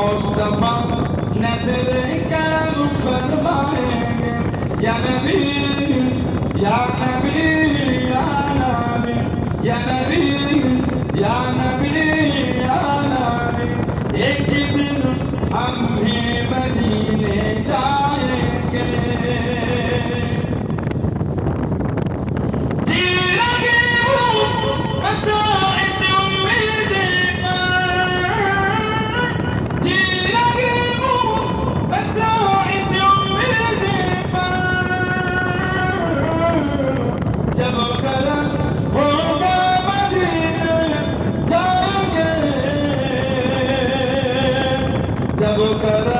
মোস্তফা নজরে কাম ফরমা para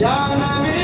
Ya Nabi.